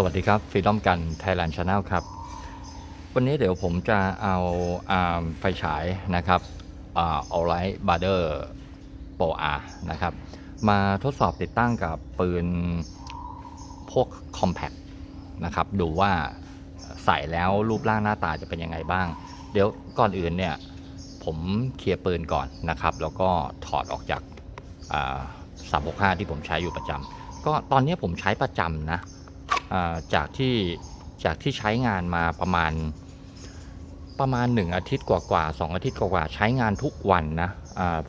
สวัสดีครับฟรีดอมกัน Thailand Channel ครับ วันนี้เดี๋ยวผมจะเอาอาไฟฉายนะครับออลไลท์บาร์เดอร์โปอานะครับ มาทดสอบติดตั้งกับปืนพวก Compact นะครับ ดูว่าใส่แล้วรูปร่างหน้าตาจะเป็นยังไงบ้าง เดี๋ยวก่อนอื่นเนี่ย ผมเคลียร์ปืนก่อนนะครับ แล้วก็ถอดออกจากสามหกห้าที่ผมใช้อยู่ประจำก็ตอนนี้ผมใช้ประจำนะ จากที่จากที่ใช้งานมาประมาณประมาณ 1 อาทิตย์กว่าๆสองอาทิตย์กว่าๆใช้งานทุกวันนะ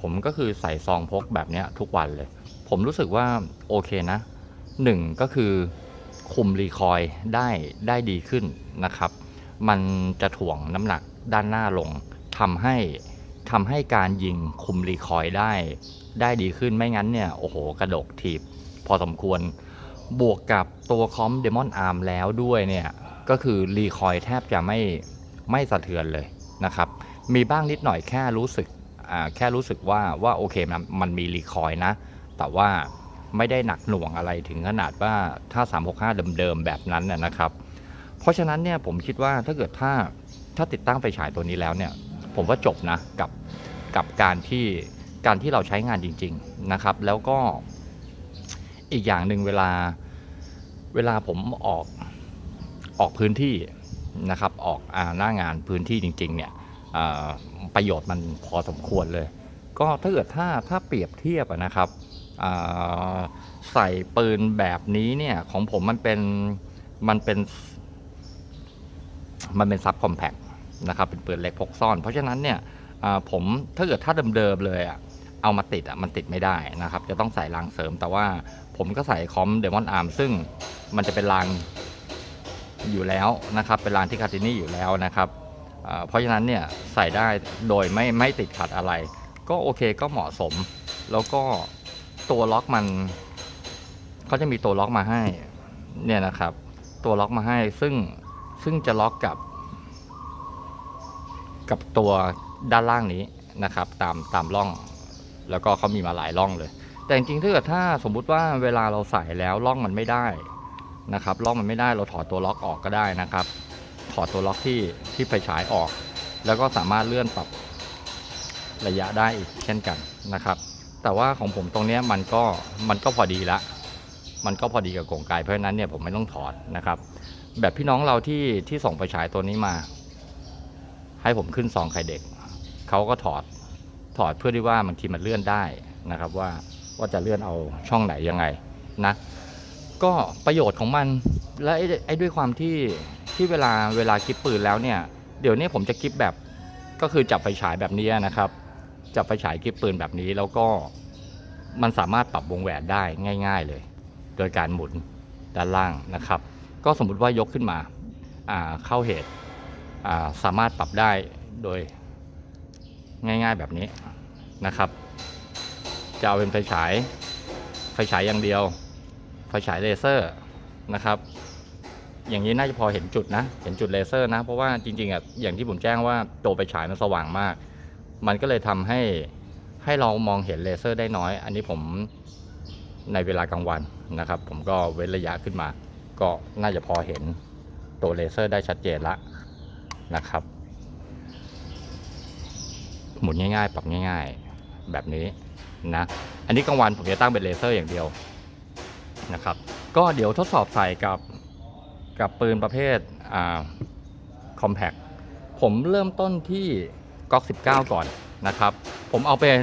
ผมก็คือใส่ซองพกแบบนี้ทุกวันเลย ผมรู้สึกว่าโอเคนะหนึ่งก็คือคุมรีคอยได้ได้ดีขึ้นนะครับ มันจะถ่วงน้ำหนักด้านหน้าลงทำให้ทำให้การยิงคุมรีคอยได้ ได้ดีขึ้นไม่งั้นเนี่ยโอ้โหกระดกถีบพอสมควร บวกกับตัวคอม Demon Arm แล้วด้วยเนี่ย ก็คือรีคอยแทบจะไม่ไม่สะเทือนเลยนะครับ มีบ้างนิดหน่อยแค่รู้สึกอ่าแค่รู้สึกว่าว่าโอเคมันมันมีรีคอยนะ แต่ว่าไม่ได้หนักหน่วงอะไรถึงขนาดว่าถ้า 365 เดิมๆแบบนั้นนะนะครับ เพราะฉะนั้นเนี่ยผมคิดว่าถ้าเกิดถ้าถ้าติดตั้งไฟฉายตัวนี้แล้วเนี่ยผมว่าจบนะกับกับการที่การที่เราใช้งานจริง ๆนะครับ แล้วก็ อีกอย่างหนึ่งเวลาเวลาผมออกออกพื้นที่นะครับออกอหน้างานพื้นที่จริง ๆ เนี่ยประโยชน์มันพอสมควรเลย ก็ถ้าเกิดถ้าถ้าเปรียบเทียบนะครับใส่ปืนแบบนี้เนี่ยของผมมันเป็นมันเป็นมันเป็นซับคอมแพคนะครับเป็นปืนเล็กพกซ่อน เพราะฉะนั้นเนี่ยผมถ้าเกิดถ้าเดิมๆเลยอะ เอามาติดอะมันติดไม่ได้นะครับ จะต้องใส่รางเสริม แต่ว่าผมก็ใส่คอมเดมอนอาร์มซึ่งมันจะเป็นรางอยู่แล้วนะครับ เป็นรางที่คาตินี่อยู่แล้วนะครับเพราะฉะนั้นเนี่ยใส่ได้โดยไม่ไม่ติดขัดอะไร ก็โอเคก็เหมาะสม แล้วก็ตัวล็อกมันเขาจะมีตัวล็อกมาให้เนี่ยนะครับ ตัวล็อกมาให้ซึ่งซึ่งจะล็อกกับ กับตัวด้านล่างนี้นะครับ ตามตามร่อง แล้วก็เขามีมาหลายร่องเลย แต่จริงๆถ้าเกิดถ้าสมมุติว่าเวลาเราใส่แล้วร่องมันไม่ได้นะครับร่องมันไม่ได้เราถอดตัวล็อกออกก็ได้นะครับ ถอดตัวล็อกที่ที่ไฟฉายออก แล้วก็สามารถเลื่อนปรับระยะได้อีกเช่นกันนะครับ แต่ว่าของผมตรงนี้มันก็มันก็พอดีละ มันก็พอดีกับกรงไกเพราะฉะนั้นเนี่ยผมไม่ต้องถอดนะครับ แบบพี่น้องเราที่ที่ส่งไฟฉายตัวนี้มา ให้ผมขึ้นซองไข่เด็กเขาก็ถอด ถอดเพื่อที่ว่าบางทีมันเลื่อนได้นะครับว่าว่าจะเลื่อนเอาช่องไหนยังไงนะก็ประโยชน์ของมันและไอ้ด้วยความที่ที่เวลาเวลากิฟปืนแล้วเนี่ยเดี๋ยวนี้ผมจะกิฟแบบก็คือจับไฟฉายแบบนี้นะครับ จับไฟฉายกิฟปืนแบบนี้แล้วก็มันสามารถปรับวงแหวนได้ง่าย ๆเลย โดยการหมุนด้านล่างนะครับ ก็สมมุติว่ายกขึ้นมาเข้าเหตุสามารถปรับได้โดย ง่าย ๆแบบนี้นะครับ จะเอาเป็นไฟฉาย ไฟฉายอย่างเดียว ไฟฉายเลเซอร์นะครับ อย่างนี้น่าจะพอเห็นจุดนะ เห็นจุดเลเซอร์นะ เพราะว่าจริงๆอะอย่างที่ผมแจ้งว่าตัวไฟฉายมันสว่างมาก มันก็เลยทำให้ให้เรามองเห็นเลเซอร์ได้น้อย อันนี้ผมในเวลากลางวันนะครับ ผมก็เว้นระยะขึ้นมา ก็น่าจะพอเห็นตัวเลเซอร์ได้ชัดเจนละนะครับ หมุนง่ายๆ ปรับง่ายๆ แบบนี้นะ อันนี้กลางวันผมจะตั้งเป็นเลเซอร์อย่างเดียวนะครับ ก็เดี๋ยวทดสอบใส่กับกับปืนประเภทอ่าคอมแพคผมเริ่มต้นที่ก๊อก 19 ก่อนนะครับ ผมเอาเป็น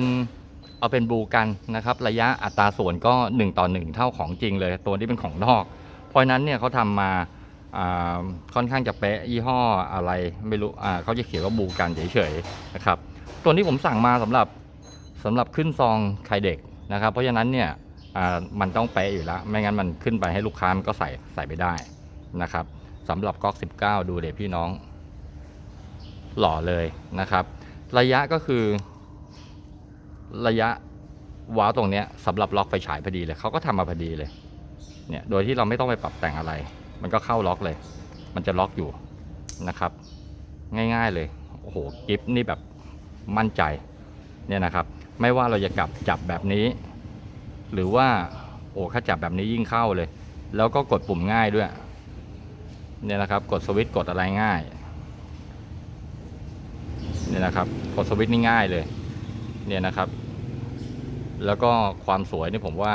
เอาเป็นบูกันนะครับ ระยะอัตราส่วนก็ 1 ต่อ 1 เท่าของจริงเลย ตัวที่เป็นของนอก เพราะนั้นเนี่ยเขาทำมาอ่าค่อนข้างจะเป๊ะยี่ห้ออะไรไม่รู้อ่าเขาจะเขียนว่าบูกันเฉยๆนะครับ ตัวนี้ผมสั่งมาสำหรับสำหรับขึ้นซองไข่เด็กนะครับ เพราะฉะนั้นเนี่ยมันต้องเป๊ะอยู่แล้ว ไม่งั้นมันขึ้นไปให้ลูกค้ามันก็ใส่ใส่ไปได้นะครับสำหรับก๊อก 19 ดูเด็พี่น้อง หล่อเลยนะครับ ระยะก็คือ ระยะว้าวตรงเนี้ยสำหรับล็อกไฟฉายพอดีเลยเขาก็ทำมาพอดีเลยเนี่ยโดยที่เราไม่ต้องไปปรับแต่งอะไร มันก็เข้าล็อกเลย มันจะล็อกอยู่นะครับ ง่าย ๆเลยโอ้โหกิฟนี่แบบ มั่นใจเนี่ยนะครับ ไม่ว่าเราจะกลับจับแบบนี้ หรือว่าโอ้ถ้าจับแบบนี้ยิ่งเข้าเลย แล้วก็กดปุ่มง่ายด้วยเนี่ยนะครับ กดสวิตช์กดอะไรง่ายเนี่ยนะครับกดสวิตช์นี่ง่ายเลยเนี่ยนะครับ แล้วก็ความสวยนี่ผมว่า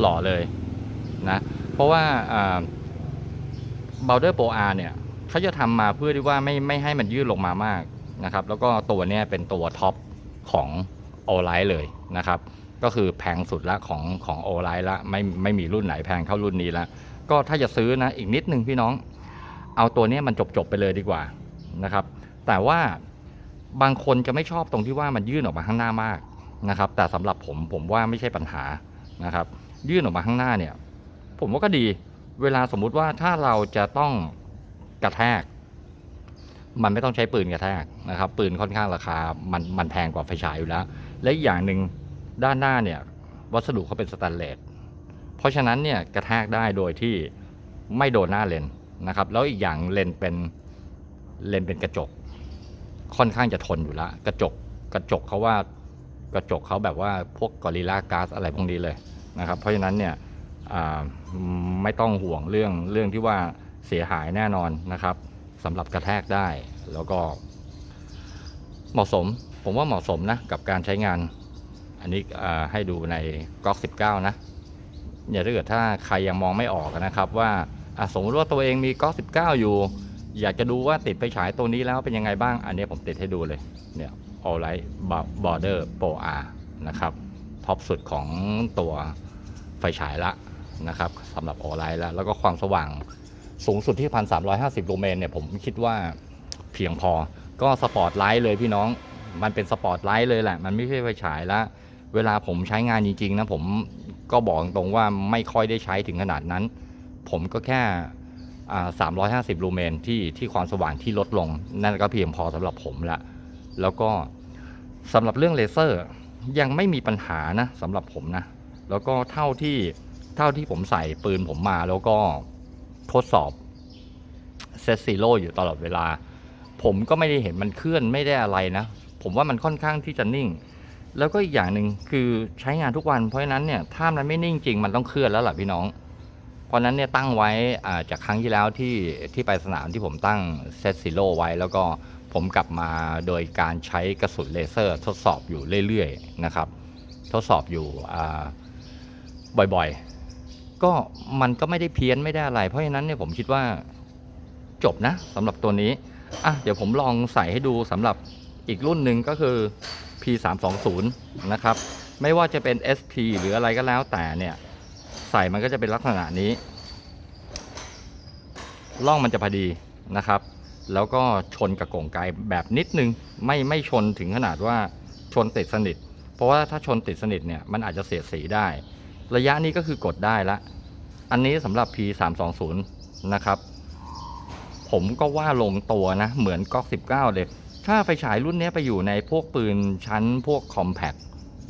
หล่อเลยนะ เพราะว่าเบลเดอร์โปรอาเนี่ย เขาจะทำมาเพื่อที่ว่าไม่ไม่ให้มันยืดลงมามากนะครับ แล้วก็ตัวเนี้ยเป็นตัวท็อปของโอไลท์เลยนะครับ ก็คือแพงสุดละของของโอไลท์ละไม่ไม่มีรุ่นไหนแพงเท่ารุ่นนี้ละก็ถ้าจะซื้อนะอีกนิดนึงพี่น้อง เอาตัวเนี้ยมันจบจบๆไปเลยดีกว่านะครับ แต่ว่าบางคนจะไม่ชอบตรงที่ว่ามันยื่นออกมาข้างหน้ามากนะครับ แต่สำหรับผมผมว่าไม่ใช่ปัญหานะครับ ยื่นออกมาข้างหน้าเนี่ย ผมว่าก็ดี เวลาสมมุติว่าถ้าเราจะต้อง กระแทก มันไม่ต้องใช้ปืนกระแทกนะครับ ปืนค่อนข้างราคามันมันแพงกว่าไฟฉายอยู่แล้ว และอีกอย่างหนึ่งด้านหน้าเนี่ยวัสดุเขาเป็นสแตนเลสเพราะฉะนั้นเนี่ยกระแทกได้โดยที่ไม่โดนหน้าเลนนะครับ แล้วอีกอย่างเลนเป็นเลนเป็นกระจก ค่อนข้างจะทนอยู่ล้วกระจกกระจกเขาว่ากระจกเขาแบบว่าพวกกอริลลาก๊าซอะไรพวกนี้เลยนะครับ เพราะฉะนั้นเนี่ยไม่ต้องห่วงเรื่องเรื่องที่ว่า เสียหายแน่นอนนะครับสำหรับกระแทกได้ แล้วก็ เหมาะสม ผมว่าเหมาะสมนะกับการใช้งาน อันนี้ให้ดูในก๊อก 19 นะอย่าถ้าเกิดถ้าใครยังมองไม่ออกนะครับว่าสมมติว่าตัวเองมีก๊อก 19 อยู่ อยากจะดูว่าติดไปฉายตัวนี้แล้วเป็นยังไงบ้าง อันนี้ผมติดให้ดูเลยเนี่ย All Light Border Pro R นะครับท็อปสุดของตัวไฟฉายละนะครับสำหรับ All Light แล้วแล้วก็ความสว่าง สูงสุดที่ 1350ลูเมนเนี่ยผมคิดว่าเพียงพอ ก็สปอร์ตไลท์เลยพี่น้อง มันเป็นสปอร์ตไลท์เลยแหละ มันไม่ใช่ไฟฉายละเวลาผมใช้งานจริงๆนะผมก็บอกตรงว่าไม่ค่อยได้ใช้ถึงขนาดนั้น ผมก็แค่อ่า350ลูเมนที่ที่ความสว่างที่ลดลง นั่นก็เพียงพอสำหรับผมละแล้วก็สำหรับเรื่องเลเซอร์ยังไม่มีปัญหานะสำหรับผมนะ แล้วก็เท่าที่เท่าที่ผมใส่ปืนผมมาแล้วก็ ทดสอบเซตซีโร่อยู่ตลอดเวลา ผมก็ไม่ได้เห็นมันเคลื่อนไม่ได้อะไรนะ ผมว่ามันค่อนข้างที่จะนิ่ง แล้วก็อีกอย่างหนึ่งคือใช้งานทุกวันเพราะฉะนั้นเนี่ยถ้ามันไม่นิ่งจริงมันต้องเคลื่อนแล้วล่ะพี่น้อง เพราะนั้นเนี่ยตั้งไว้อ่าจากครั้งที่แล้วที่ที่ไปสนามที่ผมตั้งเซตซีโร่ไว้แล้วก็ผมกลับมาโดยการใช้กระสุนเลเซอร์ทดสอบอยู่เรื่อยๆนะครับ ทดสอบอยู่บ่อยๆ ก็มันก็ไม่ได้เพี้ยนไม่ได้อะไร เพราะฉะนั้นเนี่ยผมคิดว่าจบนะสำหรับตัวนี้อะเดี๋ยวผมลองใส่ให้ดูสำหรับอีกรุ่นหนึ่งก็คือ P320 นะครับ ไม่ว่าจะเป็น SP หรืออะไรก็แล้วแต่เนี่ย ใส่มันก็จะเป็นลักษณะนี้ล่องมันจะพอดีนะครับ แล้วก็ชนกับกล่องไกลแบบนิดนึงไม่ไม่ชนถึงขนาดว่าชนติดสนิท เพราะว่าถ้าชนติดสนิทเนี่ยมันอาจจะเสียสีได้ ระยะนี้ก็คือกดได้ละ อันนี้สำหรับ P320 นะครับ ผมก็ว่าลงตัวนะ เหมือนก๊อก19 เลย ถ้าไฟฉายรุ่นนี้ไปอยู่ในพวกปืนชั้นพวกคอมแพ t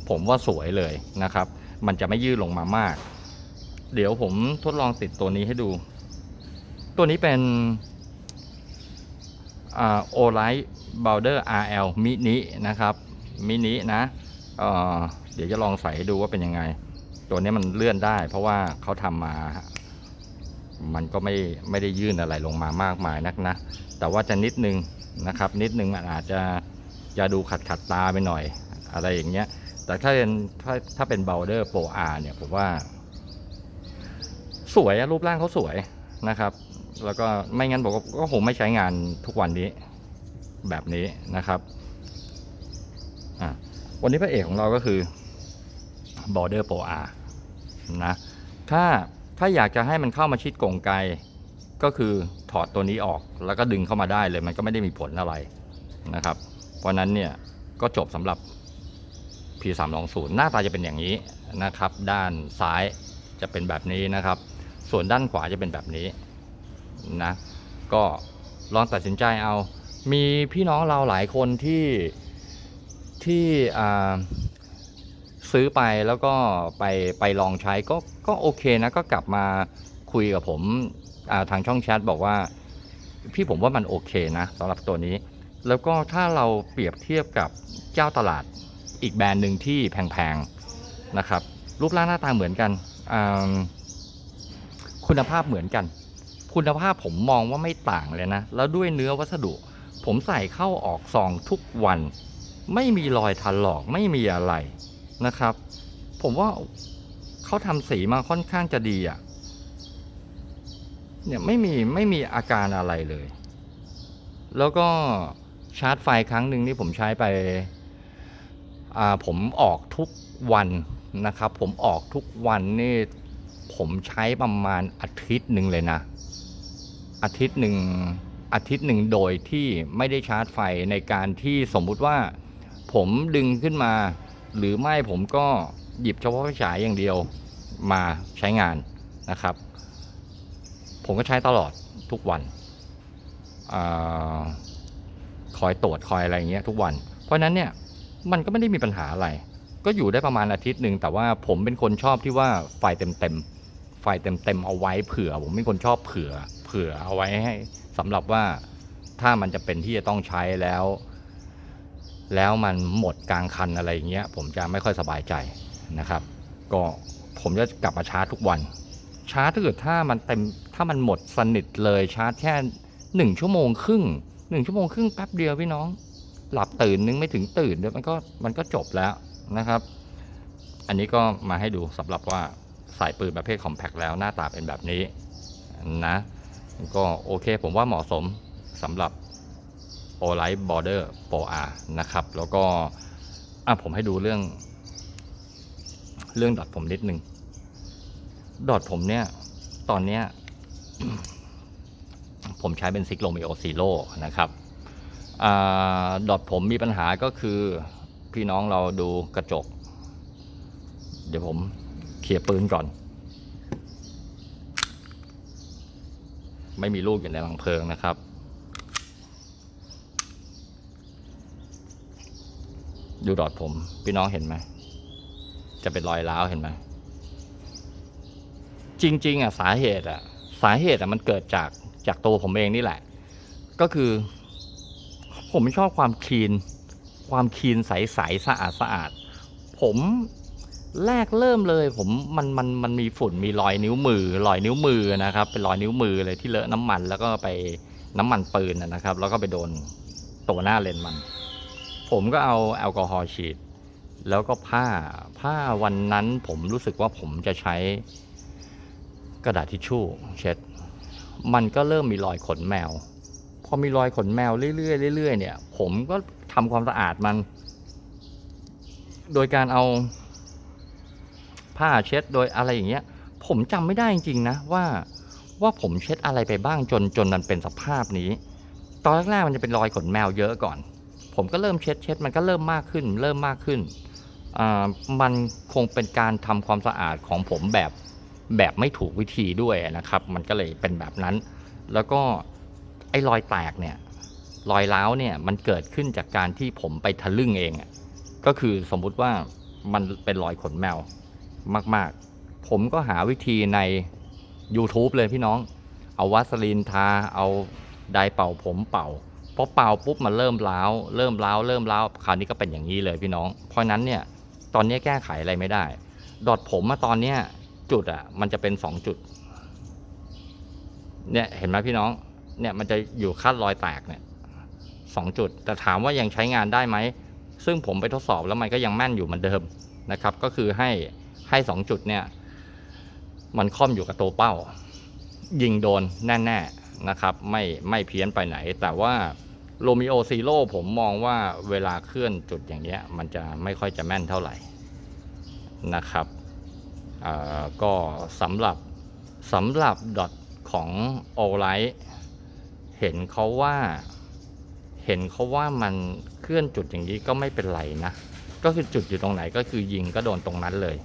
ผมว่าสวยเลยนะครับ มันจะไม่ยืดลงมามาก เดี๋ยวผมทดลองติดตัวนี้ให้ดู ตัวนี้เป็นโอไลท์บ o ลเดอร์ RL มินินะครับมินินะเเดี๋ยวจะลองใส่ให้ดูว่าเป็นยังไง ตัวนี้มันเลื่อนได้ เพราะว่าเขาทำมา มันก็ไม่ไม่ได้ยื่นอะไรลงมามากมายนักนะ แต่ว่าจะนิดนึงนะครับ นิดนึงมันอาจจะจะดูขัดขัดตาไปหน่อยอะไรอย่างเงี้ย แต่ถ้าเป็นถ้าถ้าเป็นเบลเดอร์โปรอาเนี่ยผมว่า สวยรูปร่างเขาสวยนะครับ แล้วก็ไม่งั้นผมก็ก็คงไม่ใช้งานทุกวันนี้แบบนี้นะครับอะวันนี้พระเอกของเราก็คือ Border Pro R นะถ้าถ้าอยากจะให้มันเข้ามาชิดกงไกลก็คือถอดตัวนี้ออกแล้วก็ดึงเข้ามาได้เลยมันก็ไม่ได้มีผลอะไรนะครับ เพราะฉะนั้นเนี่ยก็จบสำหรับ P320 หน้าตาจะเป็นอย่างนี้นะครับ ด้านซ้ายจะเป็นแบบนี้นะครับ ส่วนด้านขวาจะเป็นแบบนี้นะก็ลองตัดสินใจเอา มีพี่น้องเราหลายคนที่ที่อ่า ซื้อไปแล้วก็ไปไปลองใช้ก็ก็โอเคนะ ก็กลับมาคุยกับผมทางช่องแชทบอกว่า พี่ผมว่ามันโอเคนะสำหรับตัวนี้ แล้วก็ถ้าเราเปรียบเทียบกับเจ้าตลาดอีกแบรนด์หนึ่งที่แพงๆนะครับ รูปร่างหน้าตาเหมือนกันคุณภาพเหมือนกัน คุณภาพผมมองว่าไม่ต่างเลยนะ แล้วด้วยเนื้อวัสดุ ผมใส่เข้าออกซองทุกวัน ไม่มีรอยถลอกไม่มีอะไร นะครับ ผมว่าเขาทำสีมาค่อนข้างจะดีอะ่ะเนี่ยไม่มีไม่มีอาการอะไรเลย แล้วก็ชาร์จไฟครั้งหนึ่งนี่ผมใช้ไปอ่าผมออกทุกวันนะครับ ผมออกทุกวันนี่ผมใช้ประมาณอาทิตย์หนึ่งเลยนะ อาทิตย์หนึ่งอาทิตย์หนึ่งโดยที่ไม่ได้ชาร์จไฟในการที่สมมุติว่า ผมดึงขึ้นมา หรือไม่ผมก็หยิบเฉพาะไฟฉายอย่างเดียวมาใช้งานนะครับ ผมก็ใช้ตลอดทุกวันอคอยตรวจคอยอะไรอย่างเงี้ยทุกวัน เพราะนั้นเนี่ยมันก็ไม่ได้มีปัญหาอะไร ก็อยู่ได้ประมาณอาทิตย์หนึ่งแต่ว่าผมเป็นคนชอบที่ว่าไฟเต็มเต็มไฟเต็มเต็มเอาไว้เผื่อ ผมเป็นคนชอบเผื่อ เผื่อเอาไว้ให้สำหรับว่าถ้ามันจะเป็นที่จะต้องใช้แล้ว แล้วมันหมดกลางคันอะไรอย่างเงี้ยผมจะไม่ค่อยสบายใจนะครับ ก็ผมจะกลับมาชาร์จทุกวัน ชาร์จถ้าเกิดถ้ามันเต็มถ้ามันหมดสนิทเลยชาร์จแค่หนึ่งชั่วโมงครึ่งหนึ่งชั่วโมงครึ่งแป๊บเดียวพี่น้อง หลับตื่นนึงไม่ถึงตื่นเดี๋ยวมันก็มันก็จบแล้วนะครับ อันนี้ก็มาให้ดูสำหรับว่าสายปืนประเภทคอมแพคแล้วหน้าตาเป็นแบบนี้นะก็โอเคผมว่าเหมาะสมสำหรับ o l i g h t Border Pro R นะครับ แล้วก็อะผมให้ดูเรื่อง เรื่องดอทผมนิดนึง ดอทผมเนี่ย ตอนเนี้ย ผมใช้เป็นซิกโลมิโอซีโร่นะครับอาดอทผมมีปัญหาก็คือพี่น้องเราดูกระจก เดี๋ยวผมเคลียปืนก่อน ไม่มีลูกอยู่ในรังเพลิงนะครับ ดูดอดผม พี่น้องเห็นไหม จะเป็นรอยร้าวเห็นไหม จริง ๆ อะ สาเหตุอะ สาเหตุอะมันเกิดจากจากตัวผมเองนี่แหละ ก็คือ ผมชอบความคลีน ความคลีนใสๆสะอาดสะอาด ผมแรกเริ่มเลย ผมมันมันมันมีฝุ่นมีรอยนิ้วมือรอยนิ้วมือนะครับ เป็นรอยนิ้วมือเลยที่เลอะน้ำมัน แล้วก็ไปน้ำมันปืนนะนะครับ แล้วก็ไปโดนตัวหน้าเลนมัน ผมก็เอาแอลกอฮอล์ฉีด แล้วก็ผ้าผ้าวันนั้นผมรู้สึกว่าผมจะใช้กระดาษทิชชู่เช็ด มันก็เริ่มมีรอยขนแมว พอมีรอยขนแมวเรื่อยๆเรื่อยๆเนี่ย ผมก็ทำความสะอาดมัน โดยการเอาผ้าเช็ดโดยอะไรอย่างเงี้ย ผมจำไม่ได้จริงๆนะว่าว่าผมเช็ดอะไรไปบ้างจนจนมันเป็นสภาพนี้ ตอนแรกๆมันจะเป็นรอยขนแมวเยอะก่อน ผมก็เริ่มเช็ดเช็ดมันก็เริ่มมากขึ้น เริ่มมากขึ้นอ่ามันคงเป็นการทำความสะอาดของผมแบบแบบไม่ถูกวิธีด้วยนะครับ มันก็เลยเป็นแบบนั้น แล้วก็ไอ้รอยแตกเนี่ยรอยร้าวเนี่ยมันเกิดขึ้นจากการที่ผมไปทะลึ่งเองก็คือสมมุติว่ามันเป็นรอยขนแมวมาก ๆ ผมก็หาวิธีใน YouTube เลยพี่น้อง เอาวัสลีนทา เอาไดเป่าผมเป่า อเป่าปุ๊บมันเริ่มร้าวเริ่มร้าวเริ่มร้าวคราวนี้ก็เป็นอย่างนี้เลยพี่น้อง เพราะนั้นเนี่ยตอนนี้แก้ไขอะไรไม่ได้ ดอทผมอะตอนเนี้ยจุดอะมันจะเป็นสองจุดเนี่ยเห็นไหมพี่น้องเนี่ยมันจะอยู่ขั้นรอยแตกเนี่ยสองจุด แต่ถามว่ายังใช้งานได้ไหม ซึ่งผมไปทดสอบแล้วมันก็ยังแม่นอยู่เหมือนเดิมนะครับ ก็คือให้ให้สองจุดเนี่ย มันค่อมอยู่กับตัวเป้า ยิงโดนแน่ๆนะครับ ไม่ไม่เพี้ยนไปไหนแต่ว่า โรมิโอซีโร่ผมมองว่าเวลาเคลื่อนจุดอย่างเงี้ย มันจะไม่ค่อยจะแม่นเท่าไหร่นะครับก็สำหรับสำหรับดอทของโอไลท์เห็นเขาว่าเห็นเขาว่ามันเคลื่อนจุดอย่างนี้ก็ไม่เป็นไรนะ ก็คือจุดอยู่ตรงไหนก็คือยิงก็โดนตรงนั้นเลย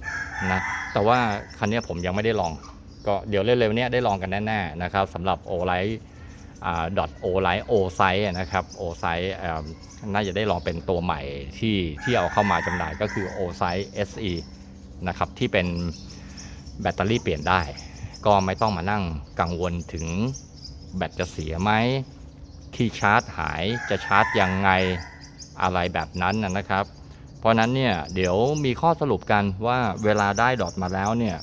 นะแต่ว่าคันนี้ผมยังไม่ได้ลอง ก็เดี๋ยวเร็วๆนี้ได้ลองกันแน่ๆนะครับสำหรับโอไลท์ ดอทโอไลท์โอไซนะครับโอไซน่าจะได้ลองเป็นตัวใหม่ที่ที่เอาเข้ามาจำหน่ายก็คือ o s i SE นะครับที่เป็นแบตเตอรี่เปลี่ยนได้ ก็ไม่ต้องมานั่งกังวลถึงแบตจะเสียไหมที่ชาร์จหายจะชาร์จยังไงอะไรแบบนั้นนะครับ เพราะนั้นเนี่ยเดี๋ยวมีข้อสรุปกันว่าเวลาได้ดอทมาแล้วเนี่ย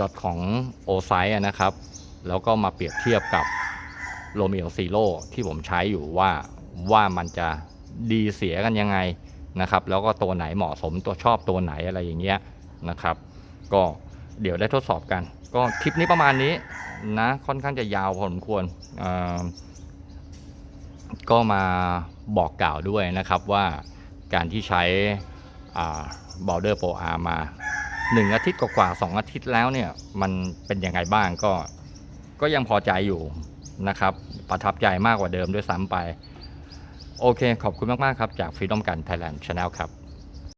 ดอทของ o s i นะครับ แล้วก็มาเปรียบเทียบกับ Romeo Zero ที่ผมใช้อยู่ว่าว่ามันจะดีเสียกันยังไงนะครับ แล้วก็ตัวไหนเหมาะสมตัวชอบตัวไหนอะไรอย่างเงี้ยนะครับ ก็เดี๋ยวได้ทดสอบกัน ก็คลิปนี้ประมาณนี้นะค่อนข้างจะยาวพอสมควรก็มาบอกกล่าวด้วยนะครับว่าการที่ใช้บอลเดอร์โปรอามา1อาทิตย์กว่าๆสองอาทิตย์แล้วเนี่ย มันเป็นยังไงบ้างก็ก็ยังพอใจอยู่ นะครับ ประทับใจมากกว่าเดิมด้วยซ้ำไป โอเค ขอบคุณมาก ๆ ครับ จาก Freedom กัน Thailand Channel ครับ